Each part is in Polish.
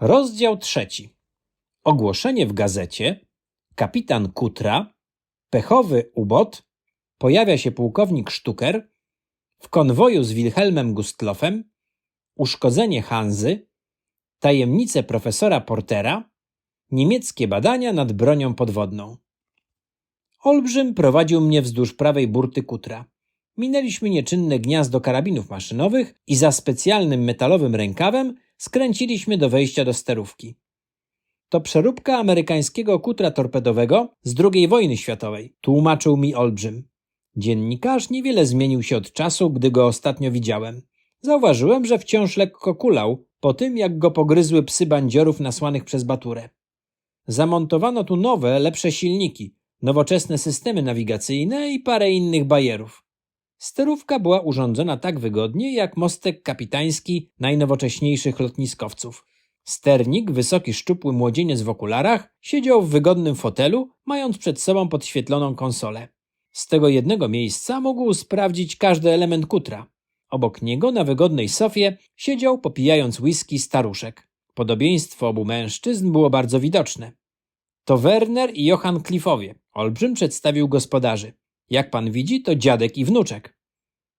Rozdział trzeci. Ogłoszenie w gazecie. Kapitan Kutra. Pechowy ubot. Pojawia się pułkownik Sztuker. W konwoju z Wilhelmem Gustlofem. Uszkodzenie Hanzy. Tajemnice profesora Portera. Niemieckie badania nad bronią podwodną. Olbrzym prowadził mnie wzdłuż prawej burty Kutra. Minęliśmy nieczynne gniazdo karabinów maszynowych i za specjalnym metalowym rękawem skręciliśmy do wejścia do sterówki. To przeróbka amerykańskiego kutra torpedowego z II wojny światowej, tłumaczył mi Olbrzym. Dziennikarz niewiele zmienił się od czasu, gdy go ostatnio widziałem. Zauważyłem, że wciąż lekko kulał po tym, jak go pogryzły psy bandziorów nasłanych przez baturę. Zamontowano tu nowe, lepsze silniki, nowoczesne systemy nawigacyjne i parę innych bajerów. Sterówka była urządzona tak wygodnie, jak mostek kapitański najnowocześniejszych lotniskowców. Sternik, wysoki, szczupły młodzieniec w okularach, siedział w wygodnym fotelu, mając przed sobą podświetloną konsolę. Z tego jednego miejsca mógł sprawdzić każdy element kutra. Obok niego na wygodnej sofie siedział, popijając whisky, staruszek. Podobieństwo obu mężczyzn było bardzo widoczne. To Werner i Johann Cliffowie. Olbrzym przedstawił gospodarzy. Jak pan widzi, to dziadek i wnuczek.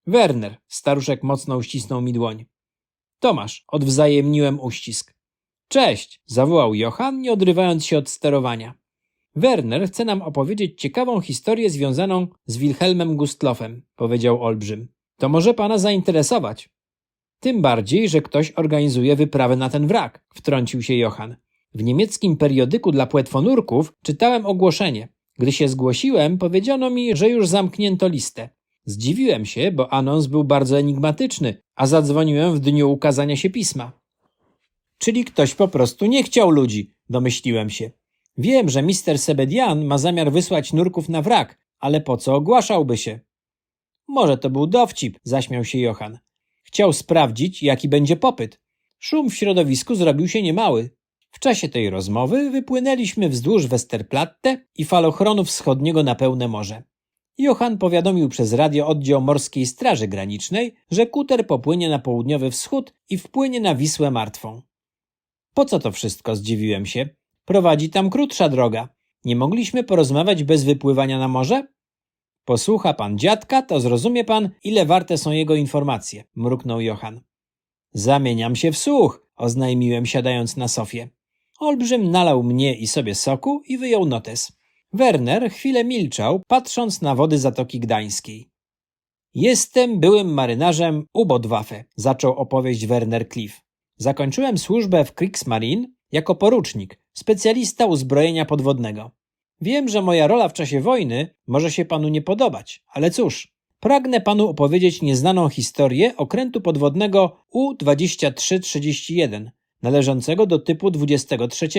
Werner, staruszek mocno uścisnął mi dłoń. Tomasz, odwzajemniłem uścisk. Cześć, zawołał Johann, nie odrywając się od sterowania. Werner chce nam opowiedzieć ciekawą historię związaną z Wilhelmem Gustlofem, powiedział Olbrzym. To może pana zainteresować. Tym bardziej, że ktoś organizuje wyprawę na ten wrak, wtrącił się Johann. W niemieckim periodyku dla płetwonurków czytałem ogłoszenie. Gdy się zgłosiłem, powiedziano mi, że już zamknięto listę. Zdziwiłem się, bo anons był bardzo enigmatyczny, a zadzwoniłem w dniu ukazania się pisma. Czyli ktoś po prostu nie chciał ludzi, domyśliłem się. Wiem, że mister Sebedian ma zamiar wysłać nurków na wrak, ale po co ogłaszałby się? Może to był dowcip, zaśmiał się Johan. Chciał sprawdzić, jaki będzie popyt. Szum w środowisku zrobił się niemały. W czasie tej rozmowy wypłynęliśmy wzdłuż Westerplatte i falochronu wschodniego na pełne morze. Johann powiadomił przez radio oddział Morskiej Straży Granicznej, że kuter popłynie na południowy wschód i wpłynie na Wisłę Martwą. Po co to wszystko, zdziwiłem się. Prowadzi tam krótsza droga. Nie mogliśmy porozmawiać bez wypływania na morze? Posłucha pan dziadka, to zrozumie pan, ile warte są jego informacje, mruknął Johann. Zamieniam się w słuch, oznajmiłem siadając na sofie. Olbrzym nalał mnie i sobie soku i wyjął notes. Werner chwilę milczał, patrząc na wody Zatoki Gdańskiej. Jestem byłym marynarzem Ubodwaffe, zaczął opowieść Werner Cliff. Zakończyłem służbę w Kriegsmarine jako porucznik, specjalista uzbrojenia podwodnego. Wiem, że moja rola w czasie wojny może się panu nie podobać, ale cóż, pragnę panu opowiedzieć nieznaną historię okrętu podwodnego U-2331, należącego do typu 23.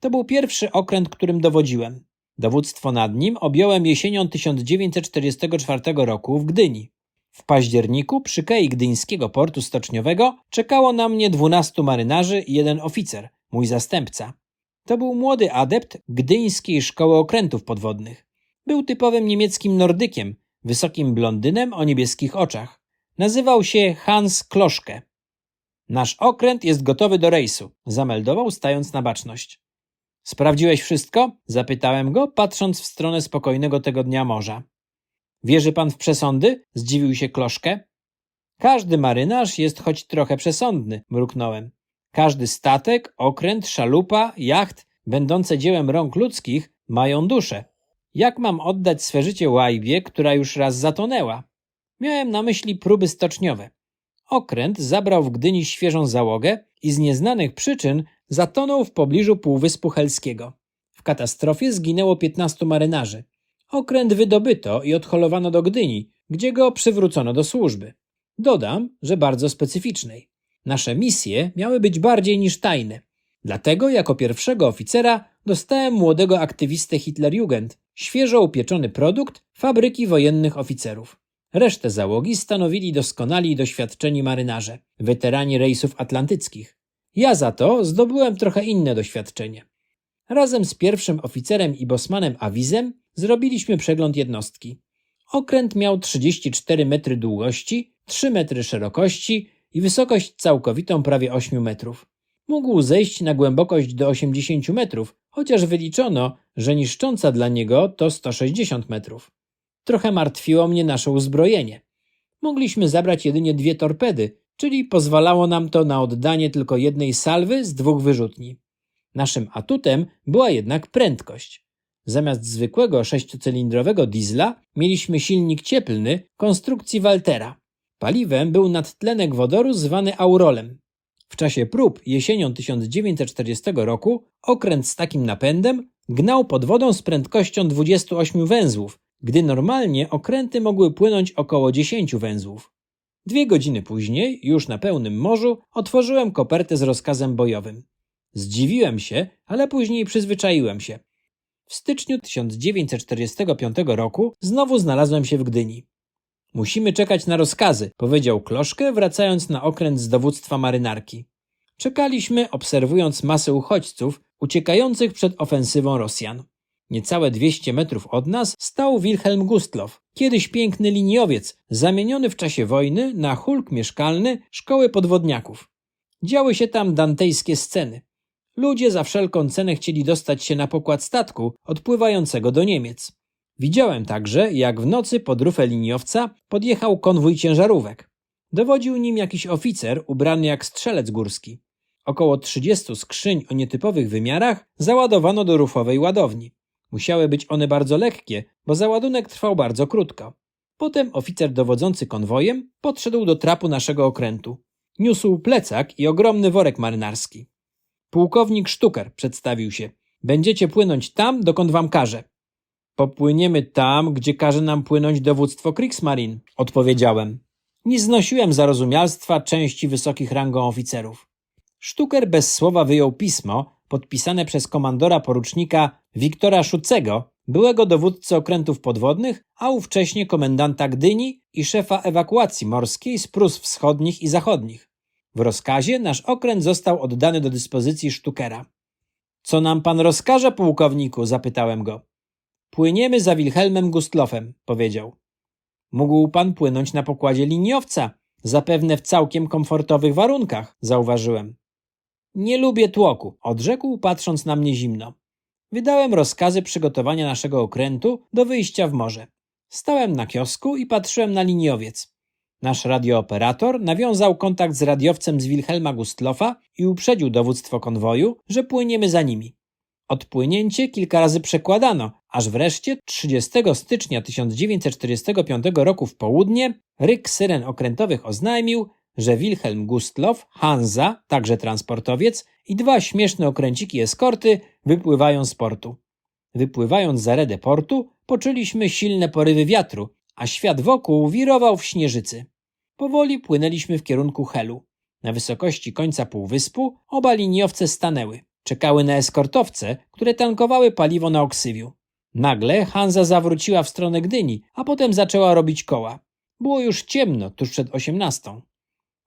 To był pierwszy okręt, którym dowodziłem. Dowództwo nad nim objąłem jesienią 1944 roku w Gdyni. W październiku przy kei gdyńskiego portu stoczniowego czekało na mnie 12 marynarzy i jeden oficer, mój zastępca. To był młody adept gdyńskiej szkoły okrętów podwodnych. Był typowym niemieckim nordykiem, wysokim blondynem o niebieskich oczach. Nazywał się Hans Kloszke. Nasz okręt jest gotowy do rejsu, zameldował, stając na baczność. Sprawdziłeś wszystko? Zapytałem go, patrząc w stronę spokojnego tego dnia morza. Wierzy pan w przesądy? Zdziwił się Kloszkę. Każdy marynarz jest choć trochę przesądny, mruknąłem. Każdy statek, okręt, szalupa, jacht, będące dziełem rąk ludzkich, mają duszę. Jak mam oddać swe życie łajbie, która już raz zatonęła? Miałem na myśli próby stoczniowe. Okręt zabrał w Gdyni świeżą załogę i z nieznanych przyczyn zatonął w pobliżu Półwyspu Helskiego. W katastrofie zginęło 15 marynarzy. Okręt wydobyto i odholowano do Gdyni, gdzie go przywrócono do służby. Dodam, że bardzo specyficznej. Nasze misje miały być bardziej niż tajne. Dlatego jako pierwszego oficera dostałem młodego aktywistę Hitlerjugend, świeżo upieczony produkt fabryki wojennych oficerów. Resztę załogi stanowili doskonali i doświadczeni marynarze, weterani rejsów atlantyckich. Ja za to zdobyłem trochę inne doświadczenie. Razem z pierwszym oficerem i bosmanem Awizem zrobiliśmy przegląd jednostki. Okręt miał 34 metry długości, 3 metry szerokości i wysokość całkowitą prawie 8 metrów. mógł zejść na głębokość do 80 metrów, chociaż wyliczono, że niszcząca dla niego to 160 metrów. Trochę martwiło mnie nasze uzbrojenie. Mogliśmy zabrać jedynie dwie torpedy, czyli pozwalało nam to na oddanie tylko jednej salwy z dwóch wyrzutni. Naszym atutem była jednak prędkość. Zamiast zwykłego sześciocylindrowego diesla mieliśmy silnik cieplny konstrukcji Waltera. Paliwem był nadtlenek wodoru zwany aurolem. W czasie prób jesienią 1940 roku okręt z takim napędem gnał pod wodą z prędkością 28 węzłów, gdy normalnie okręty mogły płynąć około 10 węzłów. Dwie godziny później, już na pełnym morzu, otworzyłem kopertę z rozkazem bojowym. Zdziwiłem się, ale później przyzwyczaiłem się. W styczniu 1945 roku znowu znalazłem się w Gdyni. Musimy czekać na rozkazy, powiedział Kloszkę, wracając na okręt z dowództwa marynarki. Czekaliśmy, obserwując masę uchodźców uciekających przed ofensywą Rosjan. Niecałe 200 metrów od nas stał Wilhelm Gustlow, kiedyś piękny liniowiec, zamieniony w czasie wojny na hulk mieszkalny szkoły podwodniaków. Działy się tam dantejskie sceny. Ludzie za wszelką cenę chcieli dostać się na pokład statku odpływającego do Niemiec. Widziałem także, jak w nocy pod rufę liniowca podjechał konwój ciężarówek. Dowodził nim jakiś oficer ubrany jak strzelec górski. Około 30 skrzyń o nietypowych wymiarach załadowano do rufowej ładowni. Musiały być one bardzo lekkie, bo załadunek trwał bardzo krótko. Potem oficer dowodzący konwojem podszedł do trapu naszego okrętu. Niósł plecak i ogromny worek marynarski. Pułkownik Sztuker przedstawił się. Będziecie płynąć tam, dokąd wam każe. Popłyniemy tam, gdzie każe nam płynąć dowództwo Kriegsmarine, odpowiedziałem. Nie znosiłem zarozumialstwa części wysokich rangą oficerów. Sztuker bez słowa wyjął pismo, podpisane przez komandora porucznika Wiktora Szucego, byłego dowódcy okrętów podwodnych, a ówcześnie komendanta Gdyni i szefa ewakuacji morskiej z Prus Wschodnich i Zachodnich. W rozkazie nasz okręt został oddany do dyspozycji Sztukera. Co nam pan rozkaże, pułkowniku? zapytałem go. Płyniemy za Wilhelmem Gustlofem, powiedział. Mógł pan płynąć na pokładzie liniowca, zapewne w całkiem komfortowych warunkach, zauważyłem. Nie lubię tłoku, odrzekł, patrząc na mnie zimno. Wydałem rozkazy przygotowania naszego okrętu do wyjścia w morze. Stałem na kiosku i patrzyłem na liniowiec. Nasz radiooperator nawiązał kontakt z radiowcem z Wilhelma Gustlofa i uprzedził dowództwo konwoju, że płyniemy za nimi. Odpłynięcie kilka razy przekładano, aż wreszcie 30 stycznia 1945 roku w południe ryk syren okrętowych oznajmił, że Wilhelm Gustloff, Hansa, także transportowiec i dwa śmieszne okręciki eskorty wypływają z portu. Wypływając za redę portu, poczuliśmy silne porywy wiatru, a świat wokół wirował w śnieżycy. Powoli płynęliśmy w kierunku Helu. Na wysokości końca półwyspu oba liniowce stanęły. Czekały na eskortowce, które tankowały paliwo na oksywiu. Nagle Hansa zawróciła w stronę Gdyni, a potem zaczęła robić koła. Było już ciemno, tuż przed osiemnastą.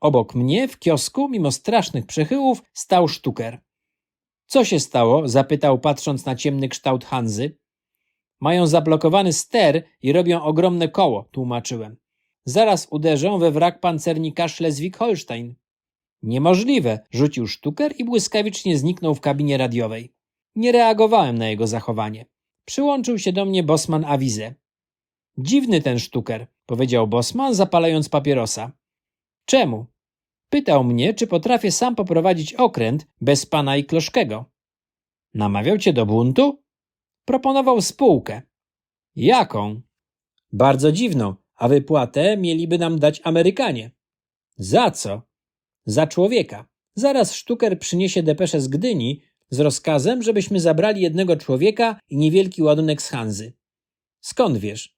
Obok mnie, w kiosku, mimo strasznych przechyłów, stał sztuker. Co się stało? zapytał, patrząc na ciemny kształt Hanzy. Mają zablokowany ster i robią ogromne koło, tłumaczyłem. Zaraz uderzą we wrak pancernika Schleswig-Holstein. Niemożliwe, rzucił sztuker i błyskawicznie zniknął w kabinie radiowej. Nie reagowałem na jego zachowanie. Przyłączył się do mnie Bosman Awize. Dziwny ten sztuker, powiedział Bosman, zapalając papierosa. Czemu? Pytał mnie, czy potrafię sam poprowadzić okręt bez pana i kloszkego. Namawiał cię do buntu? Proponował spółkę. Jaką? Bardzo dziwną, a wypłatę mieliby nam dać Amerykanie. Za co? Za człowieka. Zaraz sztuker przyniesie depeszę z Gdyni z rozkazem, żebyśmy zabrali jednego człowieka i niewielki ładunek z Hanzy. Skąd wiesz?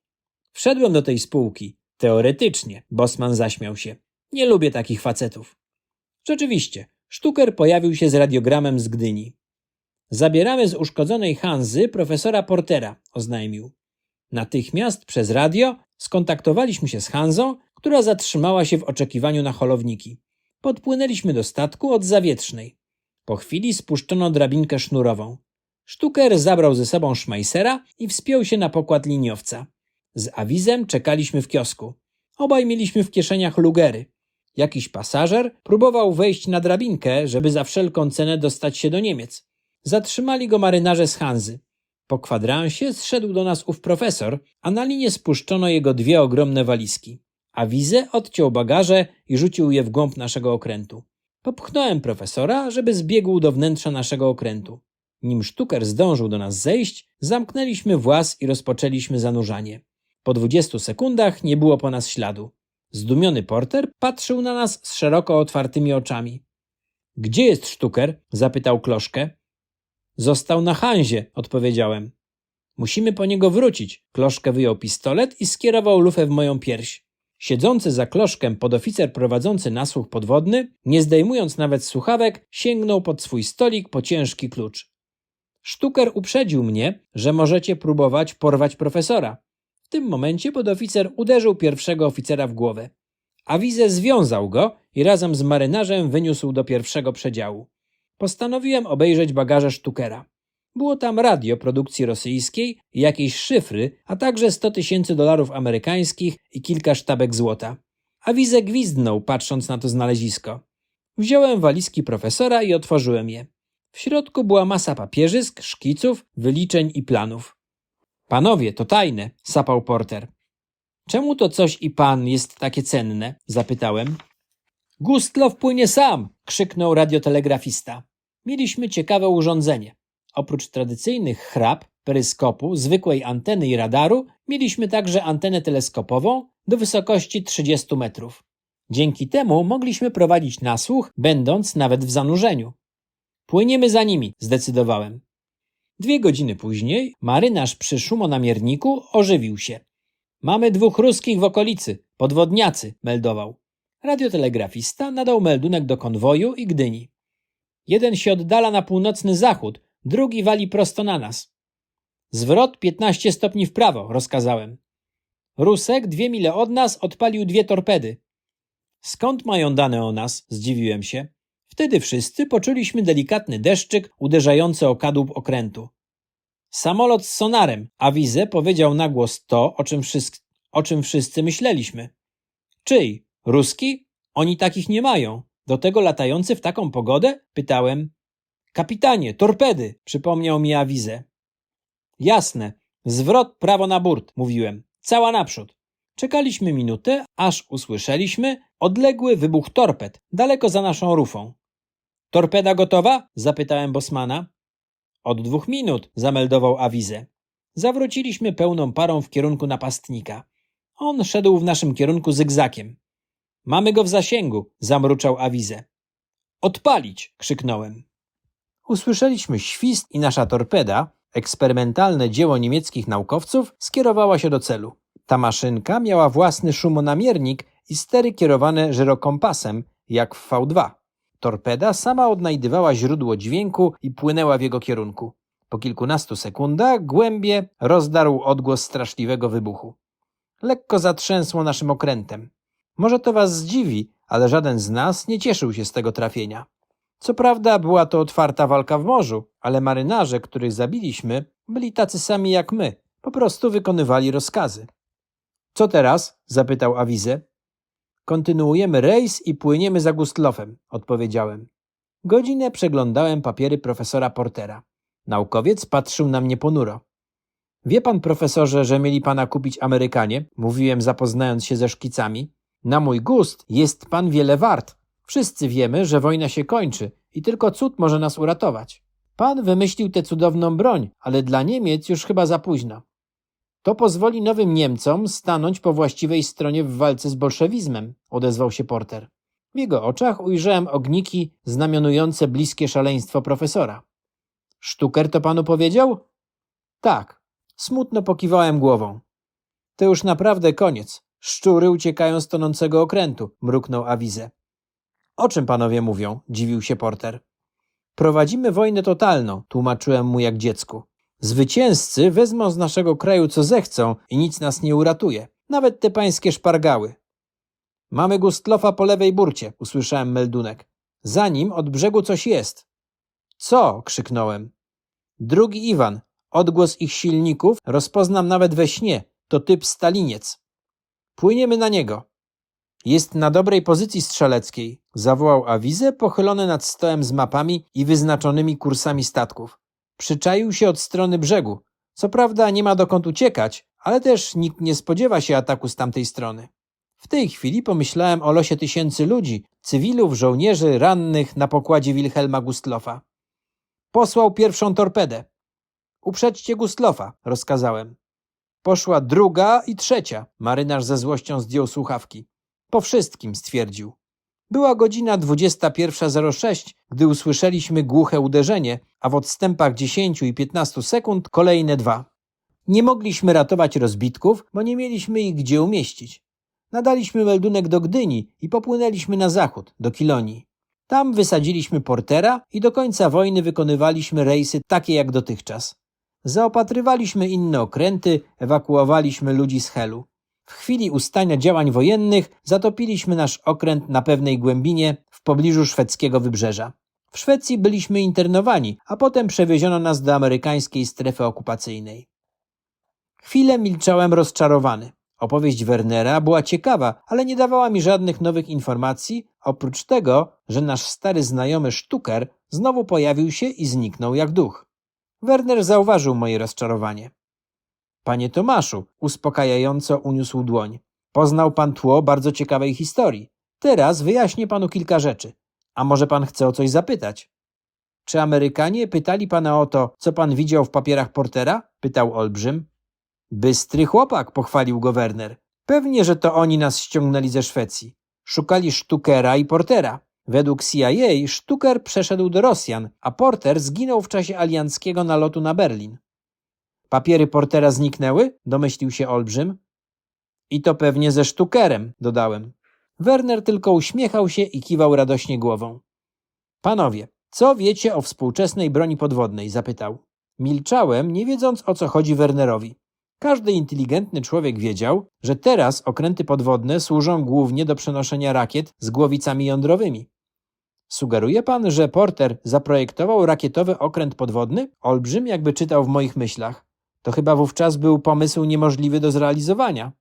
Wszedłem do tej spółki. Teoretycznie, Bosman zaśmiał się. Nie lubię takich facetów. Rzeczywiście, sztuker pojawił się z radiogramem z Gdyni. Zabieramy z uszkodzonej Hanzy profesora Portera, oznajmił. Natychmiast przez radio skontaktowaliśmy się z Hanzą, która zatrzymała się w oczekiwaniu na holowniki. Podpłynęliśmy do statku od zawietrznej. Po chwili spuszczono drabinkę sznurową. Sztuker zabrał ze sobą szmajsera i wspiął się na pokład liniowca. Z awizem czekaliśmy w kiosku. Obaj mieliśmy w kieszeniach lugery. Jakiś pasażer próbował wejść na drabinkę, żeby za wszelką cenę dostać się do Niemiec. Zatrzymali go marynarze z Hanzy. Po kwadransie zszedł do nas ów profesor, a na linię spuszczono jego dwie ogromne walizki. A wizę odciął bagaże i rzucił je w głąb naszego okrętu. Popchnąłem profesora, żeby zbiegł do wnętrza naszego okrętu. Nim sztuker zdążył do nas zejść, zamknęliśmy włas i rozpoczęliśmy zanurzanie. Po dwudziestu sekundach nie było po nas śladu. Zdumiony porter patrzył na nas z szeroko otwartymi oczami. Gdzie jest sztuker? zapytał kloszkę. Został na Hanzie, odpowiedziałem. Musimy po niego wrócić. Kloszkę wyjął pistolet i skierował lufę w moją pierś. Siedzący za kloszkiem podoficer prowadzący nasłuch podwodny, nie zdejmując nawet słuchawek, sięgnął pod swój stolik po ciężki klucz. Sztuker uprzedził mnie, że możecie próbować porwać profesora. W tym momencie podoficer uderzył pierwszego oficera w głowę. Awize związał go i razem z marynarzem wyniósł do pierwszego przedziału. Postanowiłem obejrzeć bagaże Sztukera. Było tam radio produkcji rosyjskiej jakieś szyfry, a także 100 tysięcy dolarów amerykańskich i kilka sztabek złota. Awize gwizdnął, patrząc na to znalezisko. Wziąłem walizki profesora i otworzyłem je. W środku była masa papierzysk, szkiców, wyliczeń i planów. Panowie, to tajne, sapał porter. Czemu to coś i pan jest takie cenne? zapytałem. Gustlow płynie sam! krzyknął radiotelegrafista. Mieliśmy ciekawe urządzenie. Oprócz tradycyjnych chrap, peryskopu, zwykłej anteny i radaru, mieliśmy także antenę teleskopową do wysokości 30 metrów. Dzięki temu mogliśmy prowadzić nasłuch, będąc nawet w zanurzeniu. Płyniemy za nimi, zdecydowałem. Dwie godziny później marynarz przy szumonamierniku ożywił się. Mamy dwóch ruskich w okolicy, podwodniacy, meldował. Radiotelegrafista nadał meldunek do konwoju i Gdyni. Jeden się oddala na północny zachód, drugi wali prosto na nas. Zwrot 15 stopni w prawo, rozkazałem. Rusek dwie mile od nas odpalił dwie torpedy. Skąd mają dane o nas? Zdziwiłem się. Wtedy wszyscy poczuliśmy delikatny deszczyk uderzający o kadłub okrętu. Samolot z sonarem, a powiedział na głos to, o czym, wszyscy, o czym wszyscy myśleliśmy. Czyj? Ruski? Oni takich nie mają. Do tego latający w taką pogodę? Pytałem. Kapitanie, torpedy, przypomniał mi Awizę. Jasne, zwrot prawo na burt, mówiłem. Cała naprzód. Czekaliśmy minutę, aż usłyszeliśmy odległy wybuch torped, daleko za naszą rufą. Torpeda gotowa? zapytałem Bosmana. Od dwóch minut, zameldował Awizę. Zawróciliśmy pełną parą w kierunku napastnika. On szedł w naszym kierunku zygzakiem. Mamy go w zasięgu, zamruczał Awizę. Odpalić! krzyknąłem. Usłyszeliśmy świst i nasza torpeda, eksperymentalne dzieło niemieckich naukowców, skierowała się do celu. Ta maszynka miała własny szumonamiernik i stery kierowane żyrokompasem, jak w V2. Torpeda sama odnajdywała źródło dźwięku i płynęła w jego kierunku. Po kilkunastu sekundach głębie rozdarł odgłos straszliwego wybuchu. Lekko zatrzęsło naszym okrętem. Może to was zdziwi, ale żaden z nas nie cieszył się z tego trafienia. Co prawda była to otwarta walka w morzu, ale marynarze, których zabiliśmy, byli tacy sami jak my, po prostu wykonywali rozkazy. Co teraz? zapytał Awizę. Kontynuujemy rejs i płyniemy za Gustlofem, odpowiedziałem. Godzinę przeglądałem papiery profesora Portera. Naukowiec patrzył na mnie ponuro. Wie pan, profesorze, że mieli pana kupić Amerykanie? Mówiłem, zapoznając się ze szkicami. Na mój gust jest pan wiele wart. Wszyscy wiemy, że wojna się kończy i tylko cud może nas uratować. Pan wymyślił tę cudowną broń, ale dla Niemiec już chyba za późno. To pozwoli nowym Niemcom stanąć po właściwej stronie w walce z bolszewizmem, odezwał się Porter. W jego oczach ujrzałem ogniki znamionujące bliskie szaleństwo profesora. Sztuker to panu powiedział? Tak. Smutno pokiwałem głową. To już naprawdę koniec. Szczury uciekają z tonącego okrętu, mruknął Awizę. O czym panowie mówią? dziwił się Porter. Prowadzimy wojnę totalną, tłumaczyłem mu jak dziecku. Zwycięzcy wezmą z naszego kraju co zechcą i nic nas nie uratuje. Nawet te pańskie szpargały. Mamy Gustlofa po lewej burcie, usłyszałem meldunek. Za nim od brzegu coś jest. Co? krzyknąłem. Drugi Iwan. Odgłos ich silników rozpoznam nawet we śnie. To typ staliniec. Płyniemy na niego. Jest na dobrej pozycji strzeleckiej, zawołał awizę pochylony nad stołem z mapami i wyznaczonymi kursami statków. Przyczaił się od strony brzegu. Co prawda nie ma dokąd uciekać, ale też nikt nie spodziewa się ataku z tamtej strony. W tej chwili pomyślałem o losie tysięcy ludzi, cywilów, żołnierzy, rannych na pokładzie Wilhelma Gustlofa. Posłał pierwszą torpedę. Uprzedźcie Gustlofa, rozkazałem. Poszła druga i trzecia. Marynarz ze złością zdjął słuchawki. Po wszystkim, stwierdził. Była godzina 21.06, gdy usłyszeliśmy głuche uderzenie, a w odstępach 10 i 15 sekund kolejne dwa. Nie mogliśmy ratować rozbitków, bo nie mieliśmy ich gdzie umieścić. Nadaliśmy meldunek do Gdyni i popłynęliśmy na zachód, do Kilonii. Tam wysadziliśmy portera i do końca wojny wykonywaliśmy rejsy takie jak dotychczas. Zaopatrywaliśmy inne okręty, ewakuowaliśmy ludzi z Helu. W chwili ustania działań wojennych zatopiliśmy nasz okręt na pewnej głębinie w pobliżu szwedzkiego wybrzeża. W Szwecji byliśmy internowani, a potem przewieziono nas do amerykańskiej strefy okupacyjnej. Chwilę milczałem rozczarowany. Opowieść Wernera była ciekawa, ale nie dawała mi żadnych nowych informacji, oprócz tego, że nasz stary znajomy Sztuker znowu pojawił się i zniknął jak duch. Werner zauważył moje rozczarowanie. Panie Tomaszu, uspokajająco uniósł dłoń. Poznał pan tło bardzo ciekawej historii. Teraz wyjaśnię panu kilka rzeczy. A może pan chce o coś zapytać? Czy Amerykanie pytali pana o to, co pan widział w papierach Portera? pytał Olbrzym. Bystry chłopak, pochwalił go Werner. Pewnie, że to oni nas ściągnęli ze Szwecji. Szukali Sztukera i Portera. Według CIA Sztuker przeszedł do Rosjan, a Porter zginął w czasie alianckiego nalotu na Berlin. Papiery Portera zniknęły? domyślił się Olbrzym. I to pewnie ze Sztukerem, dodałem. Werner tylko uśmiechał się i kiwał radośnie głową. Panowie, co wiecie o współczesnej broni podwodnej? zapytał. Milczałem, nie wiedząc o co chodzi Wernerowi. Każdy inteligentny człowiek wiedział, że teraz okręty podwodne służą głównie do przenoszenia rakiet z głowicami jądrowymi. Sugeruje pan, że Porter zaprojektował rakietowy okręt podwodny? Olbrzym jakby czytał w moich myślach. To chyba wówczas był pomysł niemożliwy do zrealizowania.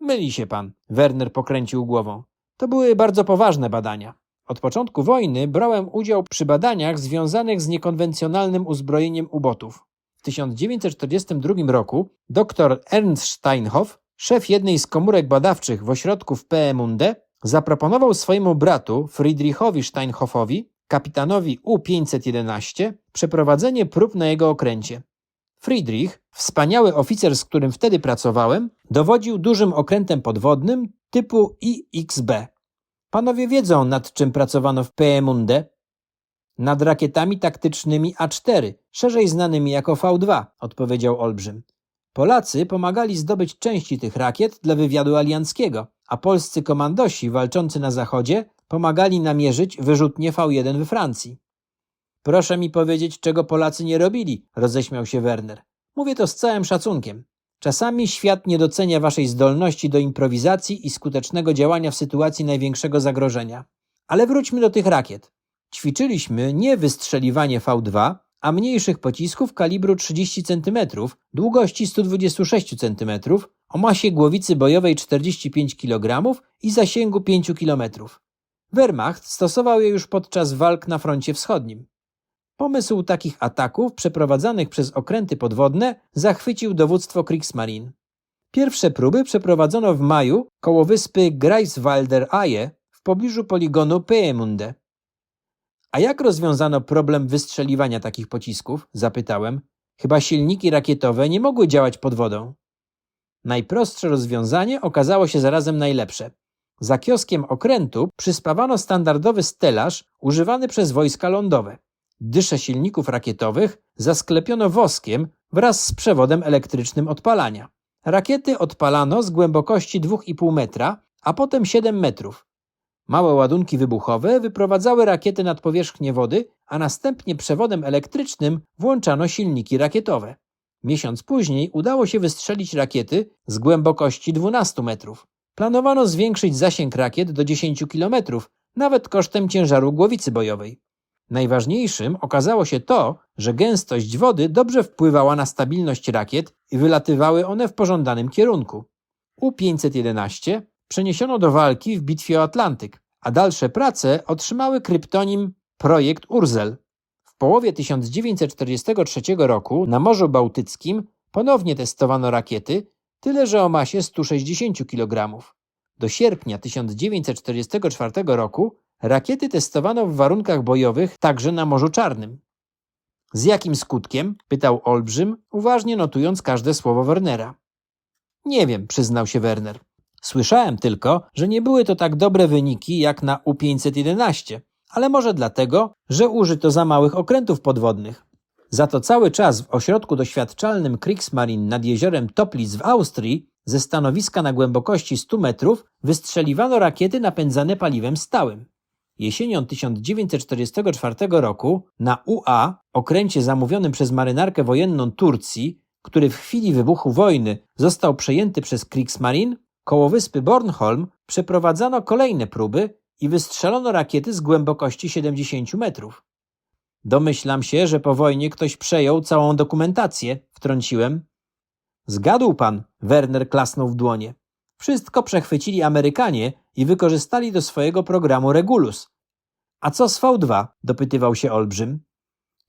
Myli się pan, Werner pokręcił głową. To były bardzo poważne badania. Od początku wojny brałem udział przy badaniach związanych z niekonwencjonalnym uzbrojeniem ubotów. W 1942 roku dr Ernst Steinhoff, szef jednej z komórek badawczych w ośrodku w PMUNDE, zaproponował swojemu bratu Friedrichowi Steinhoffowi, kapitanowi U-511, przeprowadzenie prób na jego okręcie. Friedrich, wspaniały oficer, z którym wtedy pracowałem, dowodził dużym okrętem podwodnym typu IXB. Panowie wiedzą, nad czym pracowano w PMUNDE? Nad rakietami taktycznymi A4, szerzej znanymi jako V2, odpowiedział Olbrzym. Polacy pomagali zdobyć części tych rakiet dla wywiadu alianckiego, a polscy komandosi walczący na zachodzie pomagali namierzyć wyrzutnie V1 we Francji. Proszę mi powiedzieć, czego Polacy nie robili, roześmiał się Werner. Mówię to z całym szacunkiem. Czasami świat nie docenia waszej zdolności do improwizacji i skutecznego działania w sytuacji największego zagrożenia. Ale wróćmy do tych rakiet. Ćwiczyliśmy nie wystrzeliwanie V2, a mniejszych pocisków kalibru 30 cm, długości 126 cm, o masie głowicy bojowej 45 kg i zasięgu 5 km. Wehrmacht stosował je już podczas walk na froncie wschodnim. Pomysł takich ataków przeprowadzanych przez okręty podwodne zachwycił dowództwo Kriegsmarine. Pierwsze próby przeprowadzono w maju koło wyspy Greifswalder Aje w pobliżu poligonu Peemunde. A jak rozwiązano problem wystrzeliwania takich pocisków? zapytałem. Chyba silniki rakietowe nie mogły działać pod wodą. Najprostsze rozwiązanie okazało się zarazem najlepsze. Za kioskiem okrętu przyspawano standardowy stelaż używany przez wojska lądowe. Dysze silników rakietowych zasklepiono woskiem wraz z przewodem elektrycznym odpalania. Rakiety odpalano z głębokości 2,5 metra, a potem 7 metrów. Małe ładunki wybuchowe wyprowadzały rakiety nad powierzchnię wody, a następnie przewodem elektrycznym włączano silniki rakietowe. Miesiąc później udało się wystrzelić rakiety z głębokości 12 metrów. Planowano zwiększyć zasięg rakiet do 10 kilometrów, nawet kosztem ciężaru głowicy bojowej. Najważniejszym okazało się to, że gęstość wody dobrze wpływała na stabilność rakiet i wylatywały one w pożądanym kierunku. U-511 przeniesiono do walki w bitwie o Atlantyk, a dalsze prace otrzymały kryptonim Projekt Urzel. W połowie 1943 roku na Morzu Bałtyckim ponownie testowano rakiety, tyle że o masie 160 kg. Do sierpnia 1944 roku rakiety testowano w warunkach bojowych także na Morzu Czarnym. Z jakim skutkiem? pytał Olbrzym, uważnie notując każde słowo Wernera. Nie wiem, przyznał się Werner. Słyszałem tylko, że nie były to tak dobre wyniki jak na U-511, ale może dlatego, że użyto za małych okrętów podwodnych. Za to cały czas w ośrodku doświadczalnym Kriegsmarine nad jeziorem Toplitz w Austrii ze stanowiska na głębokości 100 metrów wystrzeliwano rakiety napędzane paliwem stałym. Jesienią 1944 roku na UA, okręcie zamówionym przez marynarkę wojenną Turcji, który w chwili wybuchu wojny został przejęty przez Kriegsmarine, koło wyspy Bornholm przeprowadzano kolejne próby i wystrzelono rakiety z głębokości 70 metrów. Domyślam się, że po wojnie ktoś przejął całą dokumentację, wtrąciłem. Zgadł pan, Werner klasnął w dłonie. Wszystko przechwycili Amerykanie i wykorzystali do swojego programu Regulus. A co z V2? dopytywał się Olbrzym.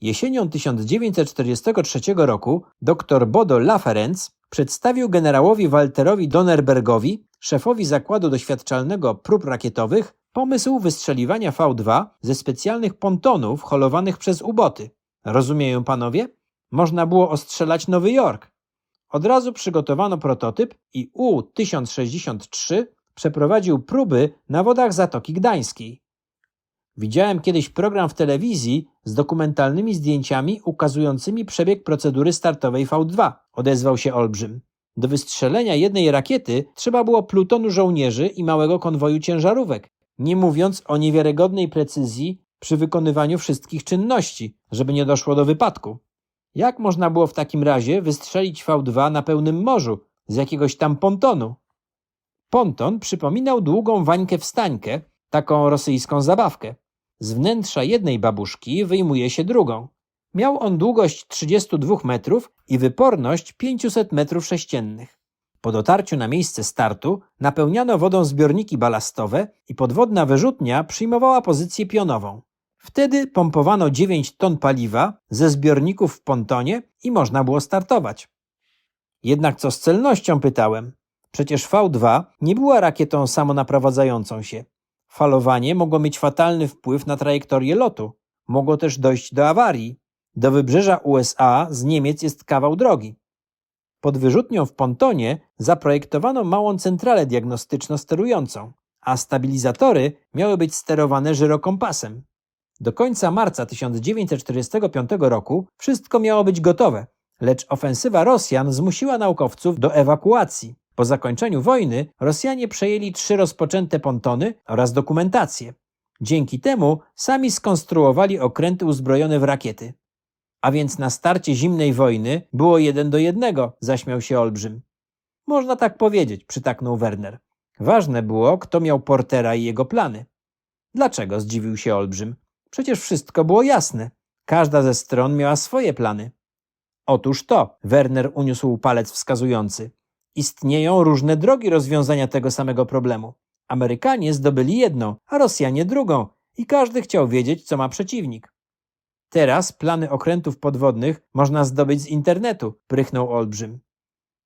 Jesienią 1943 roku dr Bodo Laferenz przedstawił generałowi Walterowi Donnerbergowi, szefowi zakładu doświadczalnego prób rakietowych, pomysł wystrzeliwania V2 ze specjalnych pontonów holowanych przez uboty. Rozumieją panowie? Można było ostrzelać Nowy Jork. Od razu przygotowano prototyp i U-1063 przeprowadził próby na wodach Zatoki Gdańskiej. Widziałem kiedyś program w telewizji z dokumentalnymi zdjęciami ukazującymi przebieg procedury startowej V2, odezwał się Olbrzym. Do wystrzelenia jednej rakiety trzeba było plutonu żołnierzy i małego konwoju ciężarówek, nie mówiąc o niewiarygodnej precyzji przy wykonywaniu wszystkich czynności, żeby nie doszło do wypadku. Jak można było w takim razie wystrzelić V2 na pełnym morzu z jakiegoś tam pontonu? Ponton przypominał długą wańkę wstańkę, taką rosyjską zabawkę. Z wnętrza jednej babuszki wyjmuje się drugą. Miał on długość 32 metrów i wyporność 500 metrów sześciennych. Po dotarciu na miejsce startu napełniano wodą zbiorniki balastowe i podwodna wyrzutnia przyjmowała pozycję pionową. Wtedy pompowano 9 ton paliwa ze zbiorników w pontonie i można było startować. Jednak co z celnością pytałem. Przecież V2 nie była rakietą samonaprowadzającą się. Falowanie mogło mieć fatalny wpływ na trajektorię lotu. Mogło też dojść do awarii. Do wybrzeża USA z Niemiec jest kawał drogi. Pod wyrzutnią w pontonie zaprojektowano małą centralę diagnostyczno-sterującą, a stabilizatory miały być sterowane żyrokompasem. Do końca marca 1945 roku wszystko miało być gotowe, lecz ofensywa Rosjan zmusiła naukowców do ewakuacji. Po zakończeniu wojny Rosjanie przejęli trzy rozpoczęte pontony oraz dokumentację. Dzięki temu sami skonstruowali okręty uzbrojone w rakiety. A więc na starcie zimnej wojny było jeden do jednego, zaśmiał się Olbrzym. Można tak powiedzieć, przytaknął Werner. Ważne było, kto miał Portera i jego plany. Dlaczego? zdziwił się Olbrzym. Przecież wszystko było jasne. Każda ze stron miała swoje plany. Otóż to, Werner uniósł palec wskazujący. Istnieją różne drogi rozwiązania tego samego problemu. Amerykanie zdobyli jedną, a Rosjanie drugą i każdy chciał wiedzieć, co ma przeciwnik. Teraz plany okrętów podwodnych można zdobyć z internetu, prychnął Olbrzym.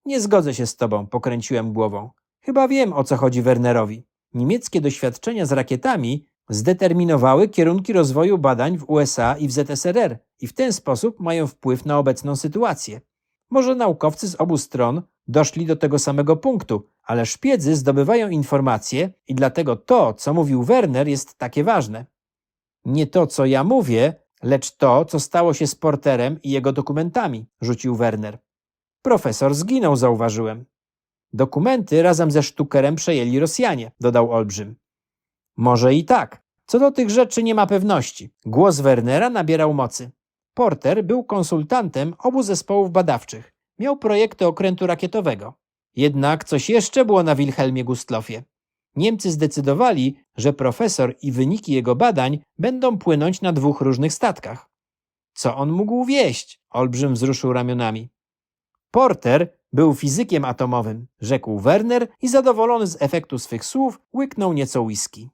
Nie zgodzę się z tobą, pokręciłem głową. Chyba wiem, o co chodzi Wernerowi. Niemieckie doświadczenia z rakietami zdeterminowały kierunki rozwoju badań w USA i w ZSRR i w ten sposób mają wpływ na obecną sytuację. Może naukowcy z obu stron doszli do tego samego punktu, ale szpiedzy zdobywają informacje i dlatego to, co mówił Werner, jest takie ważne. Nie to, co ja mówię, lecz to, co stało się z Porterem i jego dokumentami, rzucił Werner. Profesor zginął, zauważyłem. Dokumenty razem ze Sztukerem przejęli Rosjanie, dodał Olbrzym. Może i tak. Co do tych rzeczy nie ma pewności. Głos Wernera nabierał mocy. Porter był konsultantem obu zespołów badawczych. Miał projekty okrętu rakietowego. Jednak coś jeszcze było na Wilhelmie Gustlofie. Niemcy zdecydowali, że profesor i wyniki jego badań będą płynąć na dwóch różnych statkach. Co on mógł wieść? Olbrzym wzruszył ramionami. Porter był fizykiem atomowym, rzekł Werner i zadowolony z efektu swych słów łyknął nieco whisky.